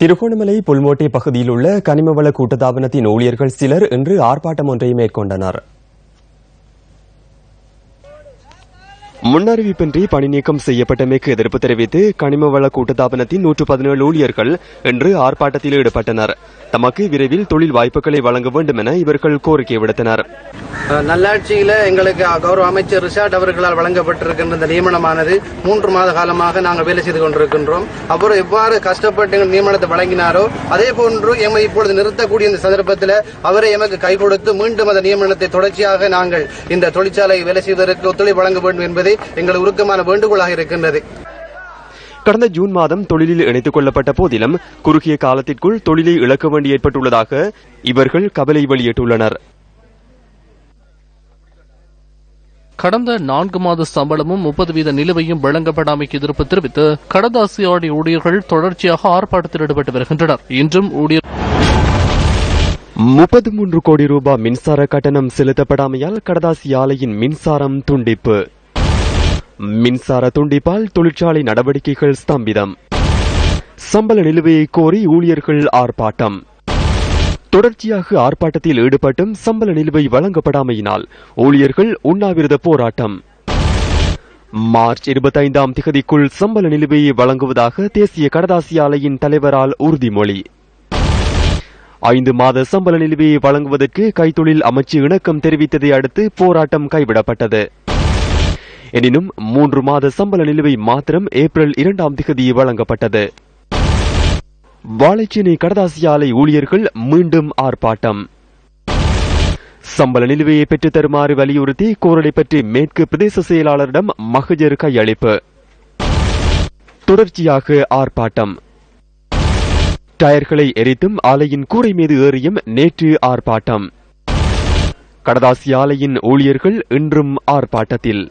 திருகோணமலை புல்மோட்டை பகுதியில் உள்ள கனிமவள கூட்டதாபனத்தின் ஊழியர்கள் சிலர் இன்று ஆர்ப்பாட்டம் ஒன்றை மேற்கொண்டனர். முன்னறிவிப்பின்றி பணி நீக்கம் செய்யப்பட்டமைக்கு எதிர்ப்பு தெரிவித்து கனிமவள கூட்டத்தாபனத்தின் நூற்று பதினேழு ஊழியர்கள் இன்று ஆர்ப்பாட்டத்தில் ஈடுபட்டனர். தமக்கு விரைவில் தொழில் வாய்ப்புகளை வழங்க வேண்டும் என இவர்கள் கோரிக்கை விடுத்தனர். நல்லாட்சியில எங்களுக்கு கௌரவ அமைச்சர் ரிஷாட் அவர்களால் வழங்கப்பட்டிருக்கின்ற இந்த நியமனமானது மூன்று மாத காலமாக நாங்கள் வேலை செய்து கொண்டிருக்கின்றோம். அப்புறம் எவ்வாறு கஷ்டப்பட்டு எங்கள் நியமனத்தை வழங்கினாரோ அதே போன்று எம்மை இப்பொழுது நிறுத்தக்கூடிய இந்த சந்தர்ப்பத்தில் அவரை எமக்கு கை கொடுத்து மீண்டும் அந்த நியமனத்தை தொடர்ச்சியாக நாங்கள் இந்த தொழிற்சாலை வேலை செய்வதற்கு ஒத்துழைப்பு வழங்க வேண்டும் என்பதே எங்கள் உருக்கமான வேண்டுகோளாக இருக்கின்றது. கடந்த ஜூன் மாதம் தொழிலில் இணைத்துக் கொள்ளப்பட்ட போதிலும் குறுகிய காலத்திற்குள் தொழிலை இழக்க வேண்டி ஏற்பட்டுள்ளதாக இவர்கள் கவலை வெளியிட்டுள்ளனர். கடந்த நான்கு மாத சம்பளமும் முப்பது வீத நிலுவையும் வழங்கப்படாமைக்கு எதிர்ப்பு தெரிவித்து கடதாசி ஆடி ஊழியர்கள் தொடர்ச்சியாக ஆர்ப்பாட்டத்தில் ஈடுபட்டு வருகின்றனர். இன்றும் ஊழியர் முப்பது மூன்று கோடி ரூபாய் மின்சார கட்டணம் செலுத்தப்படாமையால் கடதாசி ஆலையின் மின்சாரம் துண்டிப்பு. மின்சார துண்டிப்பால் தொழிற்சாலை நடவடிக்கைகள் ஸ்தம்பிதம். சம்பள நிலுவையை கோரி ஊழியர்கள் ஆர்ப்பாட்டம். தொடர்ச்சியாக ஆர்ப்பாட்டத்தில் ஈடுபட்டும் சம்பள நிலுவை வழங்கப்படாமையினால் ஊழியர்கள் உண்ணாவிரத போராட்டம். மார்ச் இருபத்தைந்தாம் திகதிக்குள் சம்பள நிலுவையை வழங்குவதாக தேசிய கடதாசி ஆலையின் தலைவரால் உறுதிமொழி. ஐந்து மாத சம்பள நிலுவையை வழங்குவதற்கு கைத்தொழில் அமைச்சு இணக்கம் தெரிவித்ததை அடுத்து போராட்டம் கைவிடப்பட்டது. எனினும் மூன்று மாத சம்பள நிலுவை மாத்திரம் ஏப்ரல் இரண்டாம் திகதி வழங்கப்பட்டது. வாழைச்சேனை கடதாசி ஆலை ஊழியர்கள் மீண்டும் ஆர்ப்பாட்டம். சம்பள நிலுவையை பெற்றுத் தருமாறு வலியுறுத்தி கோரலை பற்றி மேற்கு பிரதேச செயலாளரிடம் மகஜர் கையளிப்பு. தொடர்ச்சியாக ஆர்ப்பாட்டம். டயர்களை எரித்தும் ஆலையின் கூரை மீது ஏறியும் நேற்று ஆர்ப்பாட்டம். கடதாசி ஆலையின் ஊழியர்கள் இன்றும் ஆர்ப்பாட்டத்தில்.